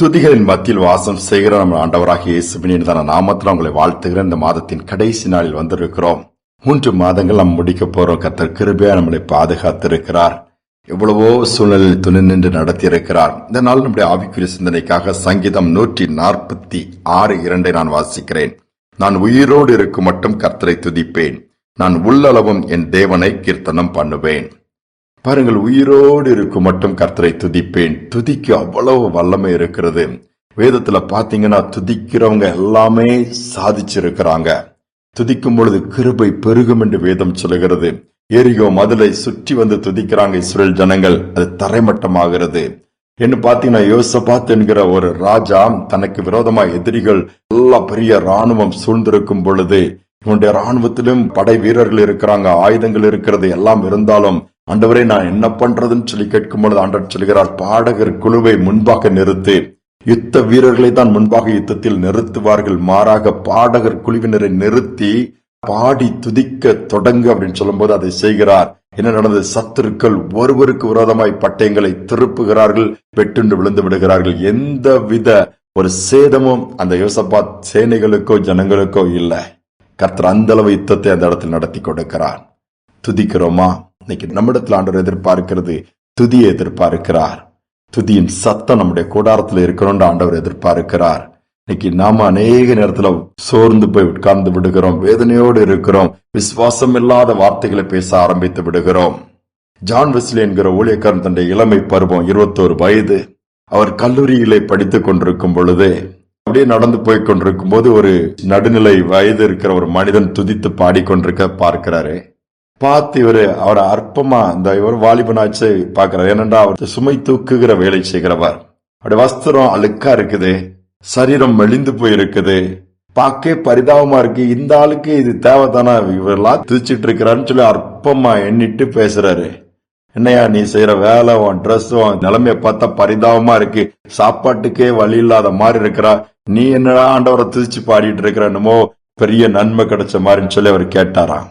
துதிகளின் மத்தியில் வாசம் செய்கிற நம்ம ஆண்டவராக இயேசுவின் நாமத்தில் உங்களை வாழ்த்துகிற இந்த மாதத்தின் கடைசி நாளில் வந்திருக்கிறோம். மூன்று மாதங்கள் நாம் முடிக்க போறோம். கத்தர் கிருபியா நம்மளை பாதுகாத்திருக்கிறார். எவ்வளவோ சூழ்நிலையில் துணை நின்று நடத்தியிருக்கிறார். இந்த நாள் நம்முடைய ஆவிக்குரிய சிந்தனைக்காக சங்கீதம் நூற்றி நாற்பத்தி ஆறு இரண்டை நான் வாசிக்கிறேன். நான் உயிரோடு இருக்கும் மட்டும் கர்த்தரை துதிப்பேன். நான் உள்ளளவும் என் தேவனை கீர்த்தனம் பண்ணுவேன். பாருங்கள் உயிரோடு இருக்கும் மட்டும் கர்த்தரை துதிப்பேன். துதிக்கு அவ்வளவு வல்லமை இருக்கிறது. வேதத்துல பாத்தீங்கன்னா துதிக்கிறவங்க எல்லாமே சாதிச்சிருக்கிறாங்க. துதிக்கும் பொழுது கிருபை பெருகும் என்று வேதம் சொல்லுகிறது. எரியோ மதுளை சுற்றி வந்து துதிக்கிறாங்க இஸ்ரேல் ஜனங்கள். அது தரைமட்டமாகிறது. என்ன பாத்தீங்கன்னா யோசபாத் என்கிற ஒரு ராஜா தனக்கு விரோதமா எதிரிகள் எல்லா பெரிய ராணுவம் சூழ்ந்திருக்கும் பொழுது இவனுடைய ராணுவத்திலும் படை வீரர்கள் இருக்கிறாங்க ஆயுதங்கள் இருக்கிறது எல்லாம் இருந்தாலும் ஆண்டவரே நான் என்ன பண்றதுன்னு சொல்லி கேட்கும் பொழுது ஆண்டவர் சொல்கிறார் பாடகர் குழுவை முன்பாக நிறுத்து. யுத்த வீரர்களை தான் முன்பாக யுத்தத்தில் நிறுத்துவார்கள். மாறாக பாடகர் குழுவினரை நிறுத்தி பாடி துதிக்க தொடங்கு அப்படின்னு சொல்லும்போது அதை செய்கிறார். என்ன நடந்தது? சத்துருக்கள் ஒருவருக்கு விரோதமாய் பட்டயங்களை திருப்புகிறார்கள் வெட்டுண்டு விழுந்து விடுகிறார்கள். எந்த வித ஒரு சேதமும் அந்த யோசபாத் சேனைகளுக்கோ ஜனங்களுக்கோ இல்லை. கர்த்தர் அந்த அளவு யுத்தத்தை அந்த இடத்தில் நடத்தி கொடுக்கிறார். துதிக்கிறோமா? இன்னைக்கு நம்மிடத்தில் ஆண்டவர் எதிர்பார்க்கிறது. துதியை எதிர்பார்க்கிறார். துதியின் சத்தம் நம்முடைய கூடாரத்தில் இருக்கணும்னு ஆண்டவர் எதிர்பார்க்கிறார். இன்னைக்கு நாம அநேக நேரத்துல சோர்ந்து போய் உட்கார்ந்து விடுகிறோம். வேதனையோடு இருக்கிறோம். விசுவாசம் இல்லாத வார்த்தைகளை பேச ஆரம்பித்து விடுகிறோம். ஜான் வெஸ்லி என்கிற ஊழியக்காரன் தன்னுடைய இளமை பருவம் இருபத்தோரு வயது. அவர் கல்லூரியிலே படித்துக் கொண்டிருக்கும் பொழுது அப்படியே நடந்து போய் கொண்டிருக்கும் போது ஒரு நடுநிலை வயது இருக்கிற ஒரு மனிதன் துதித்து பாடிக்கொண்டிருக்க பார்க்கிறாரு. பார்த்து இவரு அவரை அற்பமா இந்த இவர் வாலிபனாச்சு பாக்குறாரு ஏனென்றா அவர் சுமை தூக்குகிற வேலை செய்கிறவர். அப்படி வஸ்திரம் அழுக்கா இருக்குது. சரீரம் மெலிந்து போயிருக்குது. பார்க்கவே பரிதாபமா இருக்கு. இந்த ஆளுக்கு இது தேவைதானா? இவரெல்லாம் திரிச்சிட்டு இருக்கிறான்னு சொல்லி அற்பமா எண்ணிட்டு பேசுறாரு. என்னையா நீ செய்யற வேலை உன் ட்ரெஸ் உன் நிலைமைய பார்த்தா பரிதாபமா இருக்கு. சாப்பாட்டுக்கே வழி இல்லாத மாதிரி இருக்கிறா. நீ என்னடா ஆண்டவரை திரிச்சு பாடிட்டு இருக்கிற என்னமோ பெரிய நன்மை கிடைச்ச மாதிரின்னு சொல்லி அவர் கேட்டாராம்.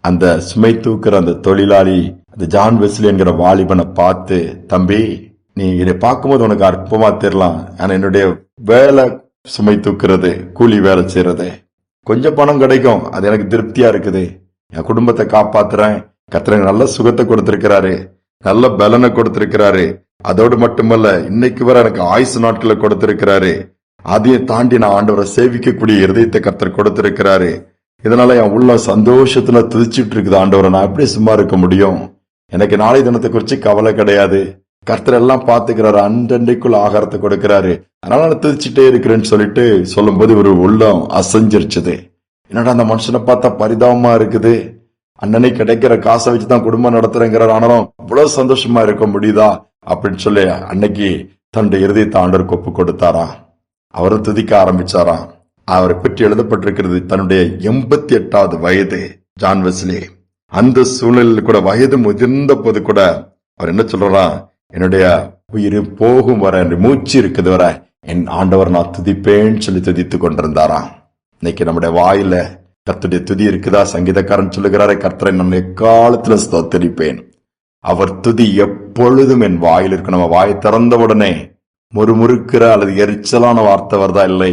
அந்த சுமை தூக்குற அந்த தொழிலாளி அந்த ஜான் வெஸ்லி என்கிற வாலிபனை பார்த்து தம்பி நீ இதை பார்க்கும்போது உனக்கு அற்பமா தெரியலாம். ஆனா என்னுடைய வேலை சுமை தூக்குறது கூலி வேலை செய்யறது. கொஞ்சம் பணம் கிடைக்கும். அது எனக்கு திருப்தியா இருக்குது. என் குடும்பத்தை காப்பாத்துறேன். கத்திரங்க நல்ல சுகத்தை கொடுத்திருக்கிறாரு. நல்ல பலனை கொடுத்திருக்கிறாரு. அதோடு மட்டுமல்ல இன்னைக்கு வர எனக்கு ஆயுசு நாட்களை கொடுத்திருக்கிறாரு. அதையும் தாண்டி நான் ஆண்டவரை சேவிக்கக்கூடிய இருதயத்தை கத்தர் கொடுத்திருக்கிறாரு. இதனால என் உள்ள சந்தோஷத்துல துதிச்சுட்டு இருக்குது ஆண்டவரை நான் எப்படி சும்மா இருக்க முடியும்? எனக்கு நாளை தினத்தை குறிச்சு கவலை கிடையாது. கர்த்தர் எல்லாம் பாத்துக்கிறாரு அன்றன்றைக்குள் ஆகாரத்தை கொடுக்கிறாரு. அதனால நான் துதிச்சுட்டே இருக்கிறேன்னு சொல்லிட்டு சொல்லும்போது ஒரு உள்ளம் அசைஞ்சிருச்சுது. என்னடா அந்த மனுஷனை பார்த்தா பரிதாபமா இருக்குது? அண்ணனை கிடைக்கிற காசை வச்சுதான் குடும்பம் நடத்துறேங்கிறார். ஆனாலும் இவ்வளவு சந்தோஷமா இருக்க முடியுதா? அப்படின்னு சொல்லி அன்னைக்கு தன்னுடைய இருதயத்தை ஆண்டருக்கு ஒப்பு கொடுத்தாராம். அவரும் துதிக்க ஆரம்பிச்சாராம். அவரை பற்றி எழுதப்பட்டிருக்கிறது தன்னுடைய எண்பத்தி எட்டாவது வயது. John Wesley. அந்த சூழ்நிலையில் கூட வயது முதிர்ந்த போது கூட அவர் என்ன சொல்றாராம் என்னுடைய உயிர் போகும் வர மூச்சு இருக்குது வர என் ஆண்டவர் நான் துதிப்பேன்னு சொல்லி துதித்து கொண்டிருந்தாராம். இன்னைக்கு நம்முடைய வாயில கர்த்தருடைய துதி இருக்குதா? சங்கீதக்காரன் சொல்லுகிறாரே கர்த்தரை நான் எக்காலத்துல ஸ்தோத்தரிப்பேன். அவர் துதி எப்பொழுதும் என் வாயில் இருக்கு நம்ம வாய் திறந்த உடனே முறுமுறுக்கிற அல்லது எரிச்சலான வார்த்தை வருதா? இல்லை.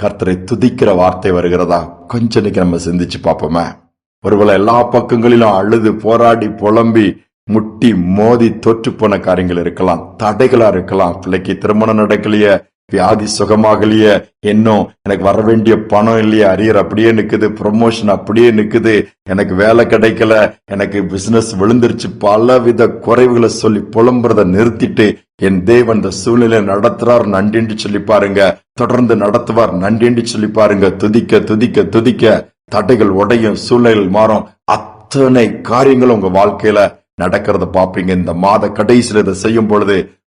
கர்த்தரை துதிக்கிற வார்த்தை வருகிறதா? கொஞ்ச நேரம் நம்ம சிந்திச்சு பார்ப்போமே. ஒருவேளை எல்லா பக்கங்களிலும் அழுது போராடி புலம்பி முட்டி மோதி தோற்று போன காரியங்கள் இருக்கலாம் தடைகளா இருக்கலாம். பிள்ளைக்கு திருமணம் நடக்கலையே வியாதி சுகமாகலையே இன்னும் எனக்கு வர வேண்டிய பணம் இல்லையே அரியர் அப்படியே நிக்குது ப்ரொமோஷன் அப்படியே நிக்குது எனக்கு வேலை கிடைக்கல எனக்கு பிசினஸ் விழுந்துருச்சு பலவித குறைவுகளை சொல்லி புலம்புறத நிறுத்திட்டு என் தேவன் இந்த சூழ்நிலை நடத்துறார் நன்றின்னு சொல்லி பாருங்க. தொடர்ந்து நடத்துவார் நன்றின்னு சொல்லி பாருங்க. துதிக்க துதிக்க துதிக்க தடைகள் உடையும் சூழ்நிலைகள் மாறும். அத்தனை காரியங்களும் உங்க வாழ்க்கையில நடக்கிறத பாப்பீங்க இந்த மாத கடைசியில் இதை செய்யும் பொழுது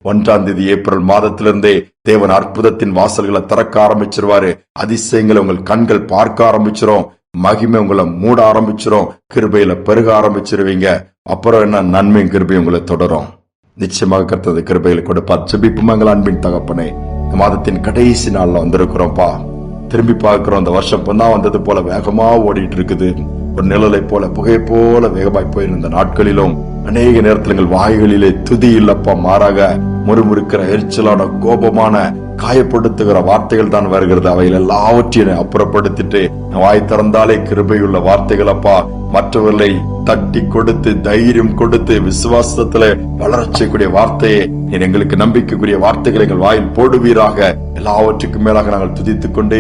ஒன்றாம் தேதி ஏப்ரல் மாதத்திலிருந்தே தேவன் அற்புதத்தின் வாசல்களை திறக்க ஆரம்பிச்சிருவாரு. அதிசயங்களை உங்கள் கண்கள் பார்க்க ஆரம்பிச்சிரும். மகிமை உங்களை மூட ஆரம்பிச்சிரும். கிருபையில பெருக ஆரம்பிச்சிருவீங்க. அப்புறம் என்ன? நன்மையும் கிருபை உங்களை தொடரும். நிச்சயமாக கருத்தது கிருபையில கொடுப்பார். ஜபிப்புமங்கள் அன்பின் தகப்பனே. இந்த மாதத்தின் கடைசி நாள்ல வந்திருக்கிறோம்ப்பா திரும்பி பார்க்கிறோம். அந்த வருஷம் பொண்ணா வந்தது போல வேகமா ஓடிட்டு இருக்குது. ஒரு நிழலை போல புகை போல வேகமாய் போயிருந்த நாட்களிலும் அநேக நேரத்தில் எங்கள் வாய்களிலே துதி இல்லப்பா மாறாக முறுமுறுக்கிற எரிச்சலான கோபமான காயப்படுத்துகிற வார்த்தைகள் தான் வருகிறது. அவைகள் எல்லாவற்றையும் அப்புறப்படுத்திட்டு வாய் திறந்தாலே கிருபையுள்ள வார்த்தைகள் அப்பா. மற்றவர்களை தட்டி கொடுத்து தைரியம் கொடுத்து விசுவாசத்துல வளரச் செய்யக்கூடிய வார்த்தையை நீர் எங்களுக்கு நம்பிக்கைக்குரிய வார்த்தைகளை எங்கள் வாயில் போடுவீராக. எல்லாவற்றுக்கும் மேலாக நாங்கள் துதித்துக் கொண்டே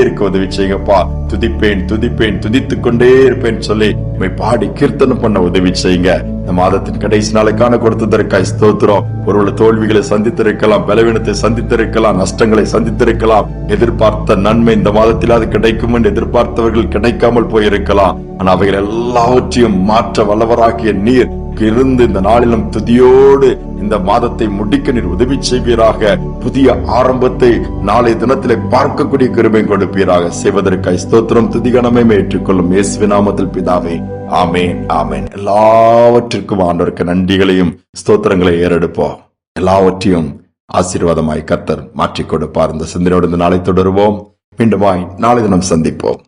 இருக்க உதவி செய்யுங்கப்பா. துதிப்பேன் துதிப்பேன் துதித்துக் கொண்டே இருப்பேன் சொல்லி உண்மை பாடி கீர்த்தனம் பண்ண உதவி செய்யுங்க. இந்த மாதத்தின் கடைசி நாளைக்கான கொடுத்ததற்காய் ஸ்தோத்திரம். ஒருவேளை தோல்விகளை சந்தித்திருக்கலாம் பலவீனத்தை சந்தித்திருக்கலாம் நஷ்டங்களை சந்தித்திருக்கலாம். எதிர்பார்த்த நன்மை இந்த மாதத்தில் அது கிடைக்கும் என்று எதிர்பார்த்தவர்கள் கிடைக்காமல் போயிருக்கலாம். ஆனா அவைகள் எல்லாவற்றையும் மாற்ற வல்லவராகிய நீர் இருந்து இந்த நாளிலும் துதியோடு இந்த மாதத்தை முடிக்க நீர் உதவி செய்வீராக. புதிய ஆரம்பத்தை நாளை தினத்திலே பார்க்கக்கூடிய கிருபை கொடுப்பீராக செய்வதற்காய் ஸ்தோத்திரம் துதிகணமே ஏற்றுக்கொள்ளும் இயேசுவின் நாமத்தில் பிதாவே. ஆமேன் ஆமேன். எல்லாவற்றிற்கும் ஆண்டோருக்கு நன்றிகளையும் ஸ்தோத்திரங்களை ஏறெடுப்போம். எல்லாவற்றையும் ஆசீர்வாதமாய் கர்த்தர் மாற்றிக் கொடுப்பார். இந்த சிந்தனையோடு இந்த நாளை தொடருவோம். மீண்டுமாய் நாளை தினம் சந்திப்போம்.